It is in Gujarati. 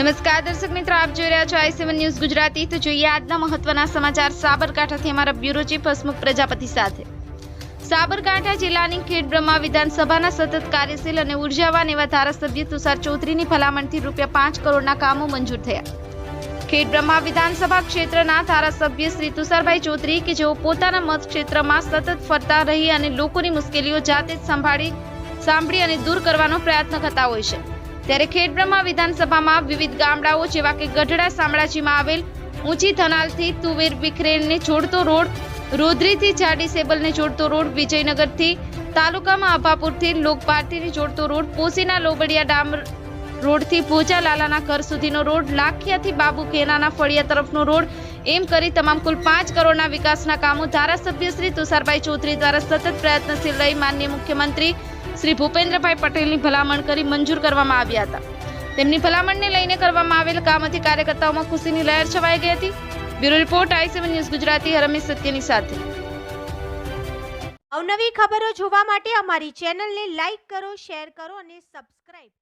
નમસ્કાર, દર્શક મિત્રો, આપ જોઈ રહ્યા છો આઈ સેવન ન્યૂઝ ગુજરાતી. તો જોઈએ આજના મહત્વના સમાચાર. સાબરકાંઠાથી અમારા બ્યુરો ચીફ હસમુખ પ્રજાપતિ સાથે. સાબરકાંઠા જિલ્લાની ખેડબ્રહ્મા વિધાનસભાના સતત કાર્યશીલ અને ઉર્જાવાન એવા ધારાસભ્ય તુષાર ચૌધરીની ભલામણથી રૂપિયા પાંચ કરોડના કામો મંજૂર થયા. ખેડબ્રહ્મા વિધાનસભા ક્ષેત્રના ધારાસભ્ય શ્રી તુષારભાઈ ચૌધરી કે જેઓ પોતાના મત ક્ષેત્રમાં સતત ફરતા રહી અને લોકોની મુશ્કેલીઓ જાતે જ સંભાળી, સાંભળી અને દૂર કરવાનો પ્રયત્ન કરતા હોય છે. ત્યારે ખેડબ્રહ્મા વિધાનસભામાં વિવિધ ગામડાઓ જેવા કે ગઢડા શામળાજીમાં આવેલ ઊંચી થનાલથી તુવેર વિખરેણને જોડતો રોડ, રોદરીથી જાડી સેબલને જોડતો રોડ, વિજયનગરથી તાલુકામાં આભાપુરથી લોકપાટીને જોડતો રોડ, પોસીના લોબડિયા ડામ રોડથી ભોજા લાલાના ઘર સુધીનો રોડ, લાખિયાથી બાબુ કેનાના ફળિયા તરફનો રોડ, એમ કરી તમામ કુલ પાંચ કરોડના વિકાસના કામો ધારાસભ્ય શ્રી તુષારભાઈ ચૌધરી દ્વારા સતત પ્રયત્નશીલ રહી માનનીય મુખ્યમંત્રી શ્રી ભૂપેન્દ્રભાઈ પટેલની ભલામણ કરી મંજૂર કરવામાં આવ્યા હતા. તેમની ભલામણને લઈને કરવામાં આવેલ કામથી કાર્યકર્તાઓમાં ખુશીની લહેર છવાઈ ગઈ હતી. Bureau report I seven news Gujarati Harmesh સત્યની સાથે. અવનવી ખબરો જોવા માટે અમારી ચેનલને લાઈક કરો, શેર કરો અને સબસ્ક્રાઇબ